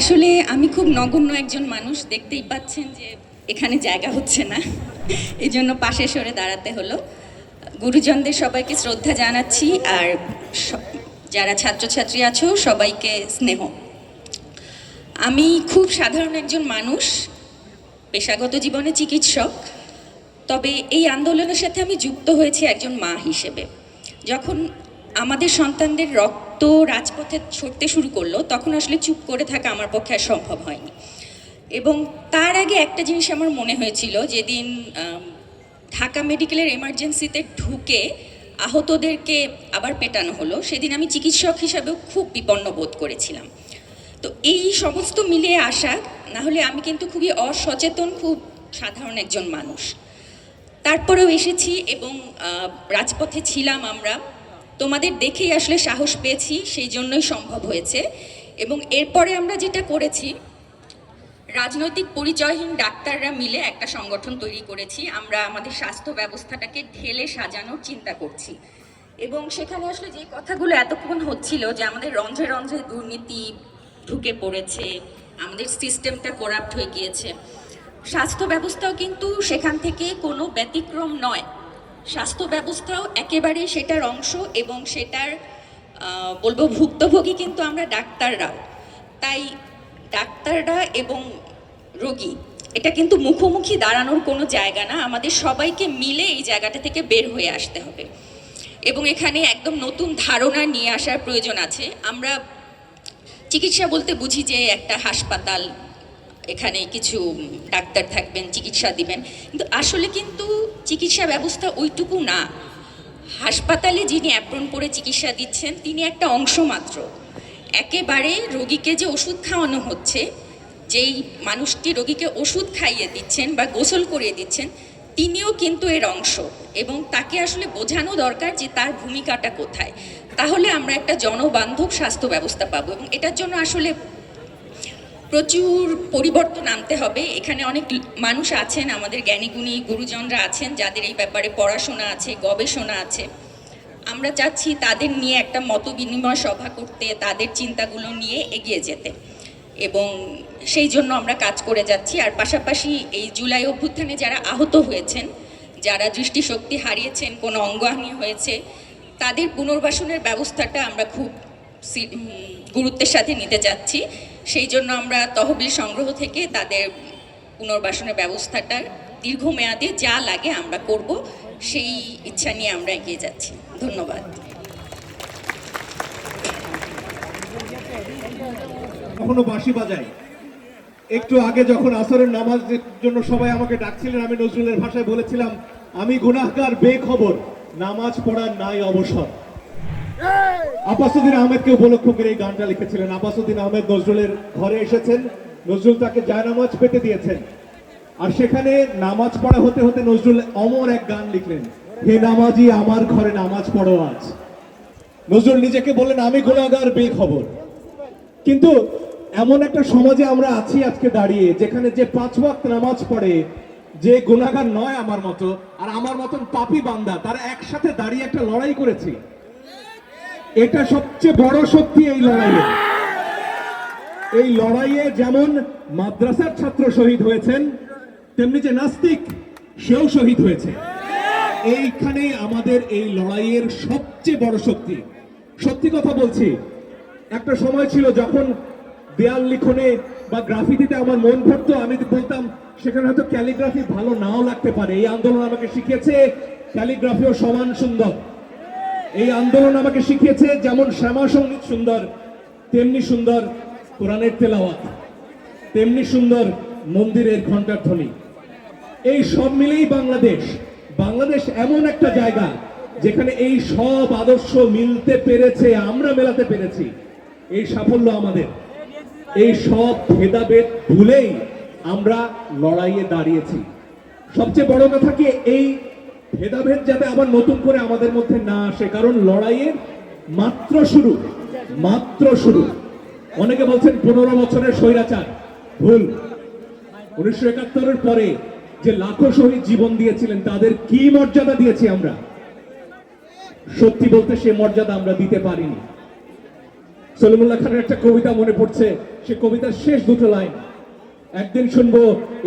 আসলে আমি খুব নগণ্য একজন মানুষ, দেখতেই পাচ্ছেন যে এখানে জায়গা হচ্ছে না। এই জন্য পাশে সরে দাঁড়াতে হলো। গুরুজনদের সবাইকে শ্রদ্ধা জানাচ্ছি আর যারা ছাত্রছাত্রী আছো, সবাইকে স্নেহ। আমি খুব সাধারণ একজন মানুষ, পেশাগত জীবনে চিকিৎসক, তবে এই আন্দোলনের সাথে আমি যুক্ত হয়েছি একজন মা হিসেবে। যখন আমাদের সন্তানদের রক্ত রাজপথে ছড়তে শুরু করল, তখন আসলে চুপ করে থাকা আমার পক্ষে আর সম্ভব হয়নি। এবং তার আগে একটা জিনিস আমার মনে হয়েছিল, যেদিন ঢাকা মেডিকেলের এমার্জেন্সিতে ঢুকে আহতদেরকে আবার পেটানো হলো, সেদিন আমি চিকিৎসক হিসাবেও খুব বিপন্ন বোধ করেছিলাম। তো এই সমস্ত মিলিয়ে আসা, না হলে আমি কিন্তু খুবই অসচেতন, খুব সাধারণ একজন মানুষ। তারপরেও এসেছি এবং রাজপথে ছিলাম আমরা। তোমাদের দেখেই আসলে সাহস পেয়েছি, সেই জন্যই সম্ভব হয়েছে। এবং এরপরে আমরা যেটা করেছি, রাজনৈতিক পরিচয়হীন ডাক্তাররা মিলে একটা সংগঠন তৈরি করেছি। আমরা আমাদের স্বাস্থ্য ব্যবস্থাটাকে ঢেলে সাজানোর চিন্তা করছি। এবং সেখানে আসলে যে কথাগুলো এতক্ষণ হচ্ছিল যে আমাদের রন্ধ্রে রঞ্জে দুর্নীতি ঢুকে পড়েছে, আমাদের সিস্টেমটা করাপ্ট হয়ে গিয়েছে, স্বাস্থ্য ব্যবস্থাও কিন্তু সেখান থেকে কোনো ব্যতিক্রম নয়। স্বাস্থ্য ব্যবস্থাও একেবারে সেটার অংশ এবং সেটার বলব ভুক্তভোগী কিন্তু আমরা ডাক্তাররাও তাই ডাক্তাররা এবং রোগী, এটা কিন্তু মুখোমুখি দাঁড়ানোর কোনো জায়গা না। আমাদের সবাইকে মিলে এই জায়গাটা থেকে বের হয়ে আসতে হবে। এবং এখানে একদম নতুন ধারণা নিয়ে আসার প্রয়োজন আছে। আমরা চিকিৎসা বলতে বুঝি যে একটা হাসপাতাল এখানে কিছু ডাক্তার থাকবেন, চিকিৎসা দিবেন। কিন্তু আসলে কিন্তু চিকিৎসা ব্যবস্থা ওইটুকু না। হাসপাতালে যিনি অ্যাপ্রন পরে চিকিৎসা দিচ্ছেন, তিনি একটা অংশ মাত্র। একেবারে রোগীকে যে ওষুধ খাওয়ানো হচ্ছে, যেই মানুষটি রোগীকে ওষুধ খাইয়ে দিচ্ছেন বা গোসল করিয়ে দিচ্ছেন, তিনিও কিন্তু এর অংশ। এবং তাকে আসলে বোঝানো দরকার যে তার ভূমিকাটা কোথায়। তাহলে আমরা একটা জনবান্ধব স্বাস্থ্য ব্যবস্থা পাবো এবং এটার জন্য আসলে প্রচুর পরিবর্তন আনতে হবে। এখানে অনেক মানুষ আছেন, আমাদের জ্ঞানীগুণী গুরুজনরা আছেন, যাদের এই ব্যাপারে পড়াশোনা আছে, গবেষণা আছে। আমরা চাচ্ছি তাদের নিয়ে একটা মত বিনিময় সভা করতে, তাদের চিন্তাগুলো নিয়ে এগিয়ে যেতে। এবং সেই জন্য আমরা কাজ করে যাচ্ছি। আর পাশাপাশি এই জুলাই অভ্যুত্থানে যারা আহত হয়েছেন, যারা দৃষ্টিশক্তি হারিয়েছেন, কোনো অঙ্গহানি হয়েছে, তাদের পুনর্বাসনের ব্যবস্থাটা আমরা খুব গুরুত্বের সাথে নিতে যাচ্ছি সেই জন্য আমরা তহবিল সংগ্রহ থেকে তাদের পুনর্বাসনের ব্যবস্থাটা দীর্ঘমেয়াদে যা লাগে আমরা করব, সেই ইচ্ছা নিয়ে আমরা এগিয়ে যাচ্ছি। ধন্যবাদ। কখনো বাঁশি বাজাই একটু আগে যখন আসরের নামাজের জন্য সবাই আমাকে ডাকছিলেন, আমি নজরুলের ভাষায় বলেছিলাম, আমি গুনাহগার, বেখবর। নামাজ পড়ার নাই অবসর। আপাসুদ্দিন আহমেদকে উপলক্ষ করে এই গানটা লিখেছিলেন। আপাসুদ্দিন আহমেদ নজরুলের ঘরে এসেছেন। নজরুল তাকে জায়নামাজ পেতে দিয়েছেন। আর সেখানে নামাজ পড়া হতে হতে নজরুল অমর এক গান লিখলেন। হে নামাজি, আমার ঘরে নামাজ পড়ো আজ। নজরুল নিজেকে বললেন, আমি গুনাহগার বেখবর। কিন্তু এমন একটা সমাজে আমরা আছি আজকে দাঁড়িয়ে, যেখানে যে পাঁচ ওয়াক্ত নামাজ পড়ে, যে গুণাগার নয় আমার মতো, আর আমার মতন পাপি বান্দা, তারা একসাথে দাঁড়িয়ে একটা লড়াই করেছি। এটা সবচেয়ে বড় শক্তি এই লড়াইয়ে। এই লড়াইয়ে যেমন মাদ্রাসার ছাত্র শহীদ হয়েছেন, তেমনি যে নাস্তিক, সেও শহীদ হয়েছে। এইখানেই আমাদের এই লড়াইয়ের সবচেয়ে বড় শক্তি। সত্যি কথা বলছি, একটা সময় ছিল যখন দেয়াল লিখনে বা গ্রাফিতিতে আমার মন ভরতো আমি বলতাম, সেখানে হয়তো ক্যালিগ্রাফি ভালো নাও লাগতে পারে। এই আন্দোলন আমাকে শিখিয়েছে, ক্যালিগ্রাফিও সমান সুন্দর। এই আন্দোলন আমাকে শিখিয়েছে যেমন শ্যামা সংগীত সুন্দর, তেমনি সুন্দর কোরআনের তেলাওয়াত, তেমনি সুন্দর মন্দিরের ঘণ্টার ধ্বনি এই সব মিলেই বাংলাদেশ। বাংলাদেশ এমন একটা জায়গা যেখানে এই সব আদর্শ মিলতে পেরেছে, আমরা মেলাতে পেরেছি। এই সাফল্য আমাদের। এই সব ভেদাভেদ ভুলেই আমরা লড়াইয়ে দাঁড়িয়েছি। সবচেয়ে বড় কথা কি, এই ভেদাভেদ যাতে আবার নতুন করে আমাদের মধ্যে না আসে, কারণ লড়াইয়ের মাত্র শুরু মাত্র শুরু। অনেকে বলছেন পনেরো বছরের স্বৈরাচার, ভুল। উনিশশো একাত্তরের পরে যে লাখো শহীদ জীবন দিয়েছিলেন, তাদের কি মর্যাদা দিয়েছি আমরা? সত্যি বলতে সে মর্যাদা আমরা দিতে পারিনি। সলিমুল্লাহ খানের একটা কবিতা মনে পড়ছে, সে কবিতার শেষ দুটো লাইন। একদিন শুনব,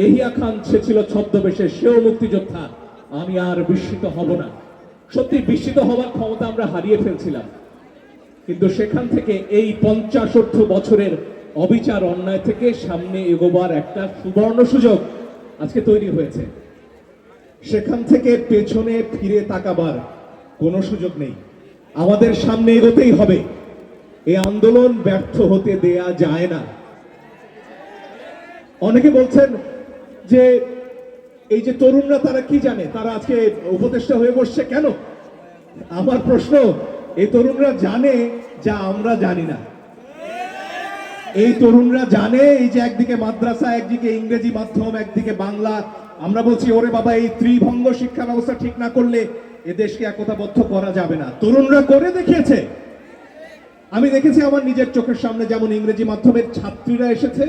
এহিয়া খান, সে ছিল ছদ্মবেশে, সেও মুক্তিযোদ্ধা। আমি আর বিস্মিত হব না। সত্যি বিস্মিত হওয়ার ক্ষমতা আমরা হারিয়ে ফেলছিলাম। কিন্তু সেখান থেকে এই পঞ্চাশোর্ধ বছরের অবিচার অন্যায় থেকে সামনে এগোবার একটা সুবর্ণ সুযোগ আজকে তৈরি হয়েছে। সেখান থেকে পেছনে ফিরে তাকাবার কোনো সুযোগ নেই। আমাদের সামনে এগোতেই হবে। এই আন্দোলন ব্যর্থ হতে দেয়া যায় না। অনেকে বলছেন যে এই যে তরুণরা, তারা কি জানে? তারা আজকে উপদেষ্টা হয়ে বসছে কেন? আমার প্রশ্ন এই তরুণরা জানে যা আমরা জানি না। এই তরুণরা জানে এই যে একদিকে মাদ্রাসা, একদিকে ইংরেজি মাধ্যম, একদিকে বাংলা। আমরা বলছি, ওরে বাবা, এই ত্রিভঙ্গ শিক্ষা ব্যবস্থা ঠিক না করলে এ দেশকে একতাবদ্ধ করা যাবে না। তরুণরা করে দেখিয়েছে। আমি দেখেছি আমার নিজের চোখের সামনে যেমন ইংরেজি মাধ্যমের ছাত্রীরা এসেছে,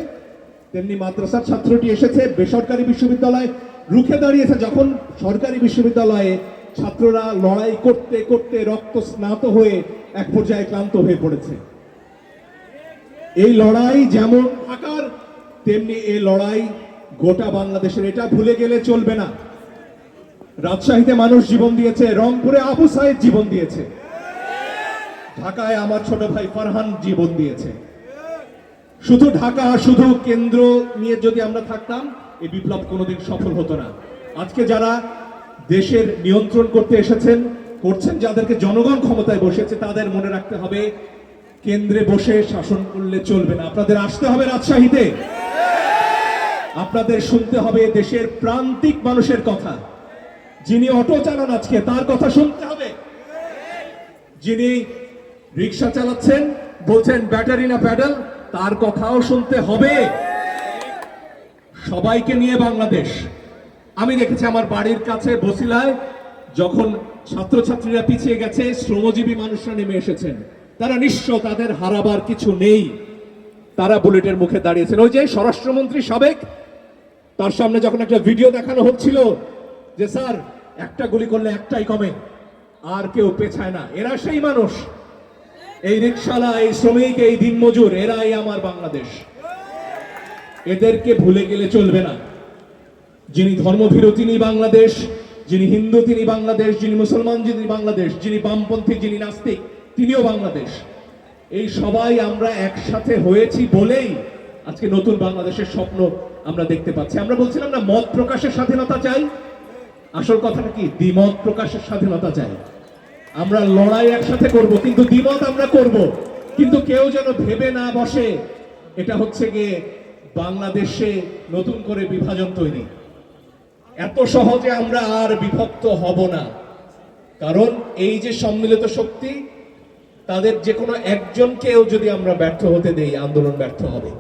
তেমনি মাদ্রাসার ছাত্রটি এসেছে, বেসরকারি বিশ্ববিদ্যালয় রুখে দাঁড়িয়েছে যখন সরকারি বিশ্ববিদ্যালয়ে ছাত্ররা লড়াই করতে করতে রক্ত স্নাত হয়ে এক পর্যায়ে ক্লান্ত হয়ে পড়েছে। এই লড়াই যেমন ঢাকার তেমনি এই লড়াই গোটা বাংলাদেশের, এটা ভুলে গেলে চলবে না। রাজশাহীতে মানুষ জীবন দিয়েছে, রংপুরে আবু সাইদ জীবন দিয়েছে। ঢাকায় আমার ছোট ভাই ফারহান জীবন দিয়েছে। শুধু ঢাকা, শুধু কেন্দ্র নিয়ে যদি আমরা থাকতাম এই বিপ্লব কোনোদিন সফল হতো না। আজকে যারা দেশের নিয়ন্ত্রণ করতে এসেছেন, করছেন যাদেরকে জনগণ ক্ষমতায় বসেছে, তাদের মনে রাখতে হবে, কেন্দ্রে বসে শাসন করলে চলবে না। আপনাদের আসতে হবে রাজশাহীতে। আপনাদের শুনতে হবে দেশের প্রান্তিক মানুষের কথা। যিনি অটো চালান আজকে, তার কথা শুনতে হবে। যিনি রিক্সা চালাচ্ছেন, বলছেন, ব্যাটারি না প্যাডেল? তার কথাও শুনতে হবে। সবাইকে নিয়ে বাংলাদেশ। আমি দেখেছি আমার বাড়ির কাছে বসিলায়, যখন ছাত্রছাত্রীরা পিছিয়ে গেছে, শ্রমজীবী মানুষরা নেমে এসেছেন। তারা নিঃস্ব তাদের হারাবার কিছু নেই। তারা বুলেটের মুখে দাঁড়িয়েছেন। ওই যে স্বরাষ্ট্রমন্ত্রী সাবেক, তার সামনে যখন একটা ভিডিও দেখানো হচ্ছিল যে, স্যার, একটা গুলি করলে একটাই কমে, আর কেউ পেছায় না। এরা সেই মানুষ। এই রিক্সালা এই শ্রমিক, এই দিনমজুর, এরাই আমার বাংলাদেশ। এদেরকে ভুলে গেলে চলবে না। যিনি ধর্মভীরু তিনি বাংলাদেশ, যিনি হিন্দু তিনি বাংলাদেশ, যিনি মুসলমান যিনি বাংলাদেশ, যিনি বামপন্থী যিনি নাস্তিক তিনিও বাংলাদেশ। এই সবাই আমরা একসাথে হয়েছি বলেই আজকে নতুন বাংলাদেশের স্বপ্ন আমরা দেখতে পাচ্ছি। আমরা বলছিলাম না, মত প্রকাশের স্বাধীনতা চাই। আসল কথাটা কি? দ্বিমত প্রকাশের স্বাধীনতা চাই। আমরা লড়াই একসাথে করব, কিন্তু দ্বিমত আমরা করব। কিন্তু কেউ যেন ভেবে না বসে, এটা হচ্ছে গিয়ে বাংলাদেশে নতুন করে বিভাজন তৈরি। এত সহজে আমরা আর বিভক্ত হব না। কারণ এই যে সম্মিলিত শক্তি, তাদের যে কোনো একজনকেও যদি আমরা ব্যর্থ হতে দেই, আন্দোলন ব্যর্থ হবে।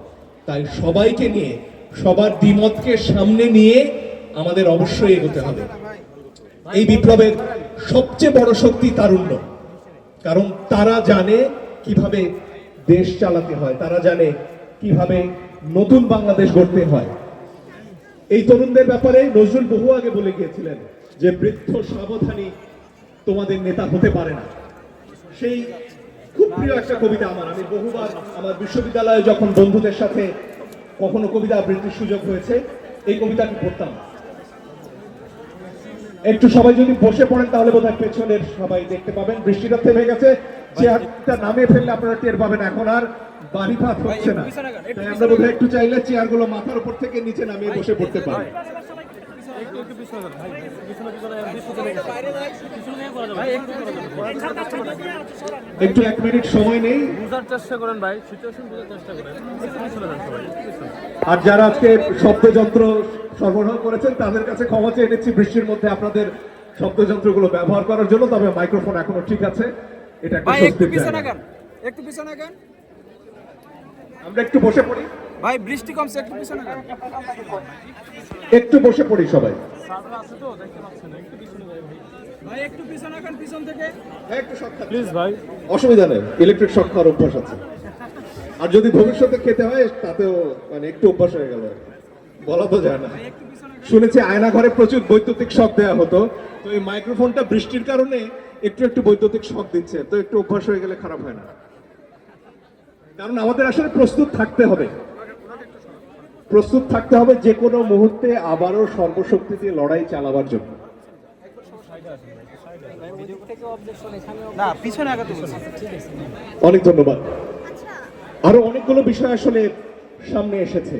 তাই সবাইকে নিয়ে, সবার দ্বিমতকে সামনে নিয়ে আমাদের অবশ্যই এগোতে হবে। এই বিপ্লবের সবচেয়ে বড় শক্তি তারুণ্য। কারণ তারা জানে কীভাবে দেশ চালাতে হয়, তারা জানে কীভাবে নতুন বাংলাদেশ গড়তে হয়। এই তরুণদের ব্যাপারে নজরুল বহু আগে বলে গিয়েছিলেন যে বৃদ্ধ সাবধানী তোমাদের নেতা হতে পারে না। সেই খুব প্রিয় একটা কবিতা আমার। আমি বহুবার আমার বিশ্ববিদ্যালয়ে যখন বন্ধুদের সাথে কখনো কবিতা আবৃত্তির সুযোগ হয়েছে, এই কবিতাটি পড়তাম। একটু সবাই যদি বসে পড়েন তাহলে বোধহয় পেছনের সবাই দেখতে পাবেন। বৃষ্টিটা থেমে গেছে চেয়ারটা নামিয়ে ফেললে আপনারা টের পাবেন। এখন আর বাড়ি ভাত হচ্ছে না। তাই আমরা বোধহয় একটু চাইলে চেয়ারগুলো মাথার উপর থেকে নিচে নামিয়ে বসে পড়তে পারি। একটু এক মিনিট সময় নেই। চেষ্টা করেন ভাই সিচুয়েশন চেষ্টা করেন। আর যারা আজকে শব্দযন্ত্র সরবরাহ করেছেন তাদের কাছে ক্ষমা চেয়ে নিচ্ছি। বৃষ্টির মধ্যে আপনাদের শব্দযন্ত্রগুলো ব্যবহার করার জন্য তবে মাইক্রোফোন এখনও ঠিক আছে। এটা একটু পিছনে গান একটু পিছনে গান আমরা একটু বসে পড়ি। ভাই বৃষ্টি কমছে একটু পিছনে একটু বসে পড়ি সবাই। আছে তো দেখতে পাচ্ছেন একটু পিছনে যাই ভাই ভাই একটু পিছনে গান পিছন থেকে। একটু শখ প্লিজ ভাই। অসুবিধা নেই ইলেকট্রিক শক খাওয়ার অভ্যাস আছে। আর যদি ভবিষ্যতে খেতে হয় তাতেও মানে একটু অভ্যাস হয়ে গেল। বলা তো যায় না। শুনেছি আয়না ঘরে প্রচুর বৈদ্যুতিক শক দেওয়া হতো। তো এই মাইক্রোফোনটা বৃষ্টির কারণে একটু একটু বৈদ্যুতিক শক দিচ্ছে। তো একটু অভ্যাস হয়ে গেলে খারাপ হয় না। কারণ আমাদের আসলে প্রস্তুত থাকতে হবে। প্রস্তুত থাকতে হবে যে কোনো মুহূর্তে আবারও সর্বশক্তি দিয়ে লড়াই চালাবার জন্য। অনেক ধন্যবাদ। আরও অনেকগুলো বিষয় আসলে সামনে এসেছে।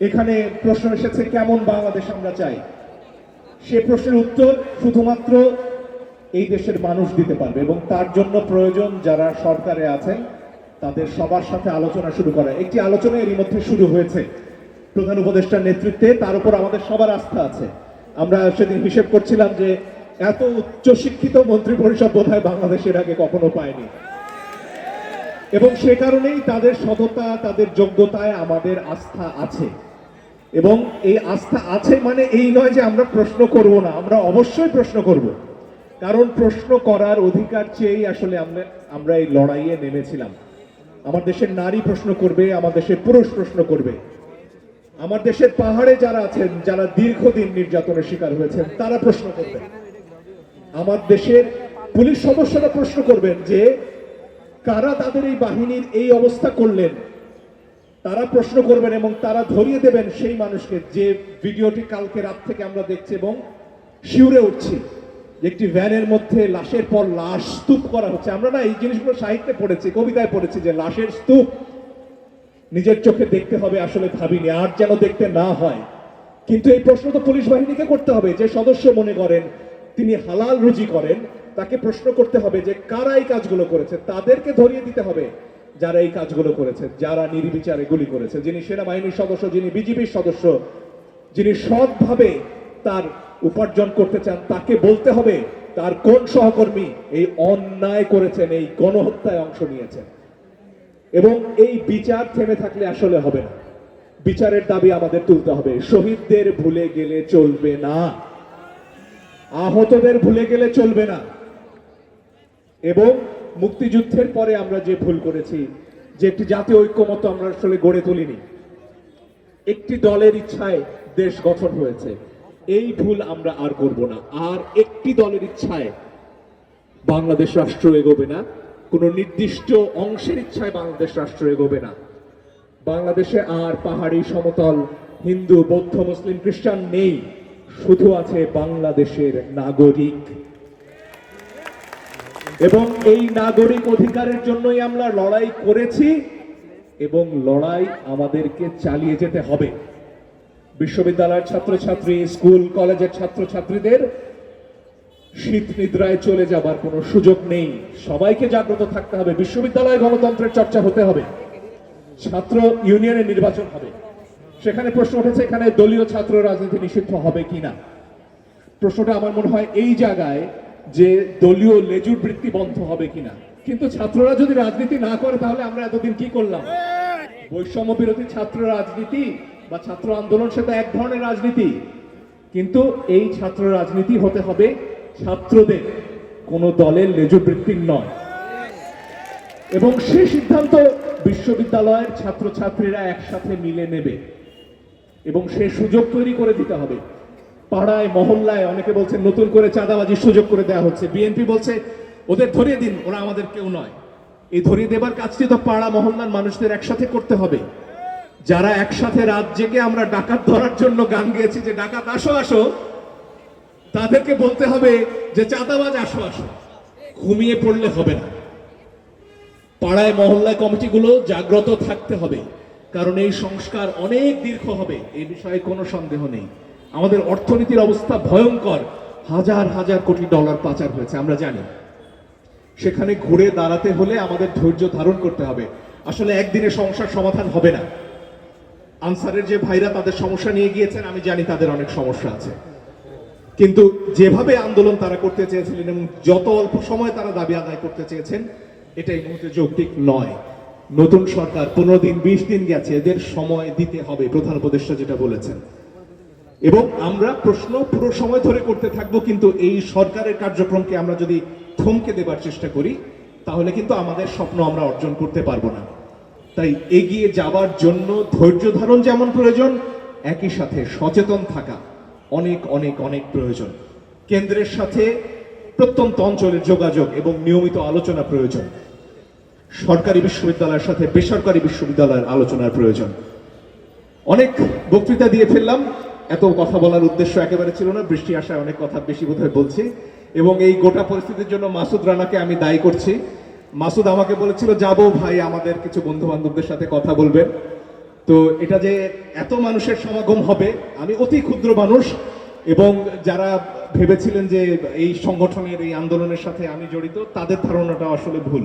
এখানে প্রশ্ন এসেছে কেমন বাংলাদেশ আমরা চাই? সে প্রশ্নের উত্তর শুধুমাত্র এই দেশের মানুষ দিতে পারবে এবং তার জন্য প্রয়োজন যারা সরকারে আছেন তাদের সবার সাথে আলোচনা শুরু করা। একটি আলোচনা এরই মধ্যে শুরু হয়েছে। প্রধান উপদেষ্টার নেতৃত্বে, তার উপর আমাদের সবার আস্থা আছে। আমরা সেদিন হিসেব করছিলাম যে, এত উচ্চশিক্ষিত মন্ত্রী পরিষদ বোধহয় বাংলাদেশের আগে কখনো পায়নি। এবং সে কারণেই তাদের সততা, তাদের যোগ্যতায় আমাদের আস্থা আছে। এবং এই আস্থা আছে মানে এই নয় যে আমরা প্রশ্ন করব না, আমরা অবশ্যই প্রশ্ন করব। কারণ প্রশ্ন করার অধিকার চেয়েই আসলে আমরা এই লড়াইয়ে নেমেছিলাম। আমার দেশের নারী প্রশ্ন করবে, আমার দেশের পুরুষ প্রশ্ন করবে। আমার দেশের পাহাড়ে যারা আছেন, যারা দীর্ঘদিন নির্যাতনের শিকার হয়েছেন, তারা প্রশ্ন করবেন আমার দেশের পুলিশ সদস্যরা প্রশ্ন করবেন যে, কারা তাদের এই বাহিনীর এই অবস্থা করলেন? তারা প্রশ্ন করবেন এবং তারা ধরিয়ে দেবেন সেই মানুষকে। যে ভিডিওটি কালকে রাত থেকে আমরা দেখছি এবং শিউরে উঠছি। একটি ভ্যানের মধ্যে লাশের পর লাশ স্তূপ করা হচ্ছে। আমরা না এই জিনিসগুলো সাহিত্যে পড়েছি, কবিতায় পড়েছি যে লাশের স্তূপ নিজের চোখে দেখতে হবে, আসলে ভাবিনি, আর যেন দেখতে না হয়। কিন্তু এই প্রশ্ন তো পুলিশ বাহিনীকে করতে হবে, যে সদস্য মনে করেন তিনি হালাল রুজি করেন, তাকে প্রশ্ন করতে হবে যে কারা এই কাজগুলো করেছে, তাদেরকে ধরিয়ে দিতে হবে যারা এই কাজগুলো করেছে, যারা নির্বিচারে গুলি করেছে। যিনি সেনাবাহিনীর সদস্য, যিনি বিজিবির সদস্য, যিনি সৎভাবে তার উপার্জন করতে চান, তাকে বলতে হবে তার কোন সহকর্মী এই অন্যায় করেছেন, এই গণহত্যায় অংশ নিয়েছেন। এবং এই বিচার থেমে থাকলে আসলে হবে না। বিচারের দাবি আমাদের তুলতে হবে। শহীদদের ভুলে গেলে চলবে না। আহতদের ভুলে গেলে চলবে না। এবং মুক্তিযুদ্ধের পরে আমরা যে ভুল করেছি, যে একটি জাতীয় ঐক্যমত আমরা আসলে গড়ে তুলিনি, একটি দলের ইচ্ছায় দেশ গঠন হয়েছে। এই ভুল আমরা আর করব না। আর একটি দলের ইচ্ছায় বাংলাদেশ রাষ্ট্র এগোবে না, কোনো নির্দিষ্ট অংশের ইচ্ছায় বাংলাদেশ রাষ্ট্র এগোবে না। বাংলাদেশে আর পাহাড়ি সমতল হিন্দু, বৌদ্ধ, মুসলিম, খ্রিস্টান নেই, শুধু আছে বাংলাদেশের নাগরিক। এবং এই নাগরিক অধিকারের জন্যই আমরা লড়াই করেছি এবং লড়াই আমাদেরকে চালিয়ে যেতে হবে। বিশ্ববিদ্যালয়ের ছাত্রছাত্রী, স্কুল, কলেজের ছাত্রছাত্রীদের শীত নিদ্রায় চলে যাবার কোনো সুযোগ নেই। সবাইকে জাগ্রত থাকতে হবে। বিশ্ববিদ্যালয়ে গণতন্ত্রের চর্চা হতে হবে। ছাত্র ইউনিয়নের নির্বাচন হবে। সেখানে প্রশ্ন উঠেছে, এখানে দলীয় ছাত্র রাজনীতি নিষিদ্ধ হবে কিনা প্রশ্নটা আমার মনে হয় এই জায়গায় যে দলীয় লেজুর বৃত্তি বন্ধ হবে কিনা কিন্তু ছাত্ররা যদি রাজনীতি না করে, তাহলে আমরা এতদিন কি করলাম? বৈষম্য বিরোধী ছাত্র রাজনীতি বা ছাত্র আন্দোলন সেটা এক ধরনের রাজনীতি। কিন্তু এই ছাত্র রাজনীতি হতে হবে ছাত্রদের। কোনো দলের লেজুবৃত্তির নয়। এবং সেই সিদ্ধান্ত বিশ্ববিদ্যালয়ের ছাত্রছাত্রীরা একসাথে মিলে নেবে। এবং সে সুযোগ তৈরি করে দিতে হবে। পাড়ায়, মহল্লায় অনেকে বলছেন, নতুন করে চাঁদাবাজির সুযোগ করে দেওয়া হচ্ছে। বিএনপি বলছে, ওদের ধরিয়ে দিন, ওরা আমাদের কেউ নয়। এই ধরিয়ে দেবার কাজটি তো পাড়া, মহল্লার মানুষদের একসাথে করতে হবে। যারা একসাথে রাত জেগে আমরা ডাকাত ধরার জন্য গান গেয়েছি, যে ডাকাত আসো আসো, তাদেরকে বলতে হবে যে চাঁদাবাজ, আসো আসো। ঘুমিয়ে পড়লে হবে না। পাড়ায়, মহল্লায় কমিটিগুলো জাগ্রত থাকতে হবে, কারণ এই সংস্কার অনেক দীর্ঘ হবে এই বিষয়ে কোনো সন্দেহ নেই। আমাদের অর্থনীতির অবস্থা ভয়ঙ্কর, হাজার হাজার কোটি ডলার পাচার হয়েছে, আমরা জানি। সেখানে ঘুরে দাঁড়াতে হলে আমাদের ধৈর্য ধারণ করতে হবে। আসলে একদিনে সমস্যার সমাধান হবে না। আনসারের যে ভাইরা তাদের সমস্যা নিয়ে গিয়েছেন, আমি জানি তাদের অনেক সমস্যা আছে। কিন্তু যেভাবে আন্দোলন তারা করতে চেয়েছিলেন এবং যত অল্প সময় তারা দাবি আদায় করতে চেয়েছেন, এটা মুহূর্তে যৌক্তিক নয়। নতুন সরকার পনেরো দিন, বিশ দিন গেছে, এদের সময় দিতে হবে, প্রধান উপদেষ্টা যেটা বলেছেন। এবং আমরা প্রশ্ন পুরো সময় ধরে করতে থাকব, কিন্তু এই সরকারের কার্যক্রমকে আমরা যদি থমকে দেবার চেষ্টা করি, তাহলে কিন্তু আমাদের স্বপ্ন আমরা অর্জন করতে পারব না। তাই এগিয়ে যাবার জন্য ধৈর্য ধারণ যেমন প্রয়োজন, একই সাথে সচেতন থাকা অনেক অনেক অনেক প্রয়োজন। কেন্দ্রের সাথে প্রত্যন্ত অঞ্চলের যোগাযোগ এবং নিয়মিত আলোচনা প্রয়োজন। সরকারি বিশ্ববিদ্যালয়ের সাথে বেসরকারি বিশ্ববিদ্যালয়ের আলোচনার প্রয়োজন। অনেক বক্তৃতা দিয়ে ফেললাম। এত কথা বলার উদ্দেশ্য একেবারে ছিল না, বৃষ্টি আসায় অনেক কথা বেশি বোধহয় বলছি। এবং এই গোটা পরিস্থিতির জন্য মাসুদ রানাকে আমি দায়ী করছি। মাসুদ আমাকে বলেছিল, যাব ভাই, আমাদের কিছু বন্ধু বান্ধবদের সাথে কথা বলবেন তো এটা যে এত মানুষের সমাগম হবে, আমি অতি ক্ষুদ্র মানুষ এবং যারা ভেবেছিলেন যে এই সংগঠনের, এই আন্দোলনের সাথে আমি জড়িত, তাদের ধারণাটা আসলে ভুল।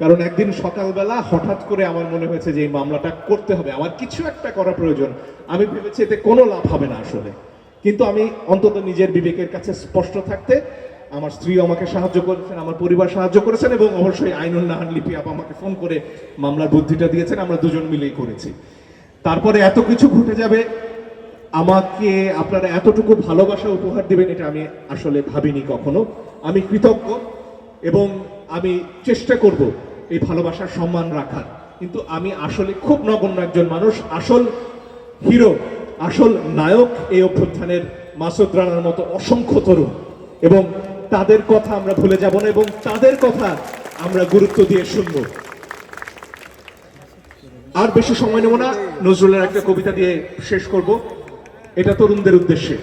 কারণ একদিন সকালবেলা হঠাৎ করে আমার মনে হয়েছে যে এই মামলাটা করতে হবে। আমার কিছু একটা করা প্রয়োজন। আমি ভেবেছি এতে কোনো লাভ হবে না আসলে। কিন্তু আমি অন্তত নিজের বিবেকের কাছে স্পষ্ট থাকতে আমার স্ত্রী আমাকে সাহায্য করেছেন, আমার পরিবার সাহায্য করেছেন এবং অবশ্যই আইনুল নাহান লিপি আপা আমাকে ফোন করে মামলার বুদ্ধিটা দিয়েছেন, আমরা দুজন মিলেই করেছি। তারপরে এত কিছু ঘটে যাবে, আমাকে আপনারা এতটুকু ভালোবাসা উপহার দিবেন এটা আমি আসলে ভাবিনি কখনো। আমি কৃতজ্ঞ এবং আমি চেষ্টা করব এই ভালোবাসার সম্মান রাখার। কিন্তু আমি আসলে খুব নগণ্য একজন মানুষ, আসল হিরো, আসল নায়ক এই অভ্যুত্থানের মাসুদ রানার মতো অসংখ্য তরুণ। এবং তাদের কথা আমরা ভুলে যাব না এবং তাদের কথা আমরা গুরুত্ব দিয়ে শুনব। আর বেশি সময় নেব না, নজরুলের একটা কবিতা দিয়ে শেষ করব। এটা তরুণদের উদ্দেশ্যে।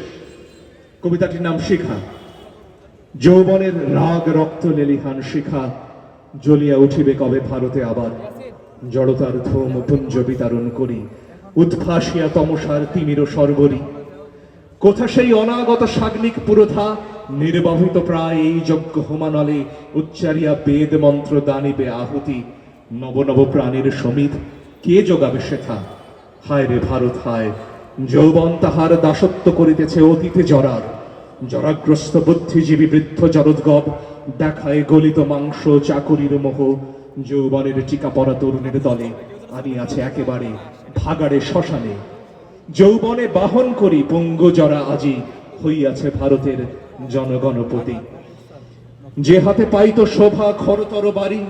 কবিতাটির নাম শিখা। যৌবনের রাগ রক্ত লেলিহান শিখা, জ্বলিয়া উঠিবে কবে ভারতে আবার? জড়তার ধূম পুঞ্জ বিতরণ করি, উদ্ভাসিয়া তমসার তিমির সর্বরী। কোথা সেই অনাগত সাগ্নিক পুরোধা নির্বাহিত প্রায় এই যজ্ঞ হোমানলে উচ্চারিয়া বেদ মন্ত্র দানিবে আহুতি। নব নব প্রাণীর সমিত কে যোগাবে শেখা হায় রে ভারত, হায়। যৌবন তাহার দাসত্ব করিতেছে অতীতে জরার। জরাগ্রস্ত বুদ্ধিজীবী বৃদ্ধ জরদ্গব দেখায় গলিত মাংস চাকুরির মোহ। যৌবনের টিকা পরা তরুণের দলে আনিয়াছে একেবারে ভাগাড়ে শ্মশানে। যৌবনে বাহন করি, পঙ্গ জরা আজি। হইয়াছে ভারতের জনগণপতি। যে হাতে পাইতো শোভা খরতর বাড়ি,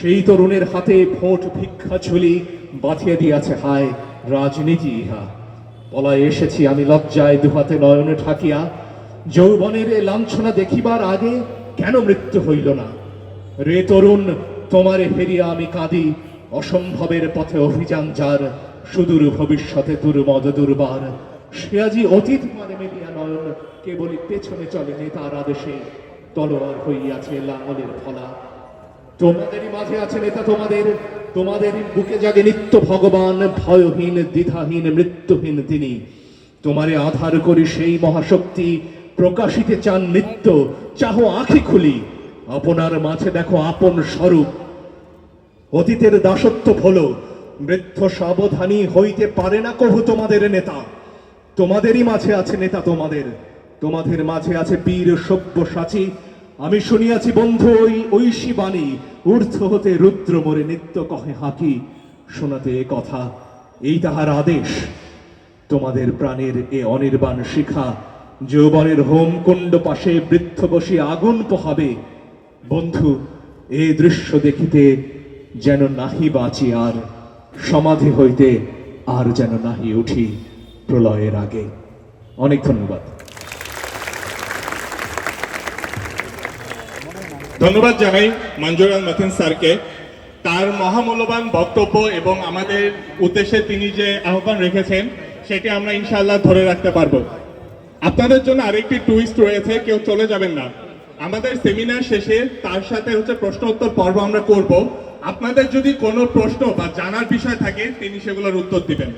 সেই তরুণের হাতে ভোট ভিক্ষা ঝুলি বাঁধিয়ে দিয়াছে হায় রাজনীতি ইহা। পলায় এসেছি আমি লজ্জায় দুহাতে নয়নে ঠাকিয়া যৌবনের এ লাঞ্ছনা দেখিবার আগে কেন মৃত্যু হইল না? রে তরুণ, তোমারে হেরিয়া আমি কাঁদি, অসম্ভবের পথে অভিযান যার, সুদূর ভবিষ্যতে দুর্মদ দুর্বার। সে আজি অতীত মানে মেলিয়া নয়ন কেবলই পেছনে চলে নেতার আদেশে। তলোয়ার হইয়াছে লাঙলের ফলা। তোমাদেরই মাঝে আছে নেতা তোমাদের তোমাদের বুকে জাগে নিত্য ভগবান, ভয়হীন, দ্বিধাহীন, মৃত্যুহীন তিনি। তোমারে আধার করি সেই মহাশক্তি, প্রকাশিতে চান নিত্য। চাহ আঁখি খুলি। আপনার মাঝে দেখো আপন স্বরূপ। অতীতের দাসত্ব হলো বৃদ্ধ সাবধানী হইতে পারে না কভু তোমাদের নেতা। তোমাদেরই মাঝে আছে নেতা তোমাদের। তোমাদের মাঝে আছে বীর সভ্য সাচী আমি শুনিয়াছি, বন্ধু, ওই ঐশী বাণী। ঊর্ধ্ব হতে রুদ্র মোরে নিত্য কহে হাঁকি। শোনাতে এ কথা, এই তাহার আদেশ। তোমাদের প্রাণের এ অনির্বাণ শিখা। যৌবনের হোমকুণ্ড পাশে বৃদ্ধ বসে আগুন পোহাবে। বন্ধু, এ দৃশ্য দেখিতে যেন নাহি বাঁচি আর, সমাধি হইতে আর যেন নাহি উঠি প্রলয়ের আগে। অনেক ধন্যবাদ। ধন্যবাদ জানাই মঞ্জুরাল মাথিন স্যারকে। তার মহামূল্যবান বক্তব্য এবং আমাদের উদ্দেশ্যে তিনি যে আহ্বান রেখেছেন, সেটি আমরা ইনশাল্লাহ ধরে রাখতে পারব। আপনাদের জন্য আরেকটি টুইস্ট রয়েছে, কেউ চলে যাবেন না। আমাদের সেমিনার শেষে তার সাথে হচ্ছে প্রশ্ন উত্তর পর্ব আমরা করব। আপনাদের যদি কোনো প্রশ্ন বা জানার বিষয় থাকে, তিনি সেগুলোর উত্তর দিবেন।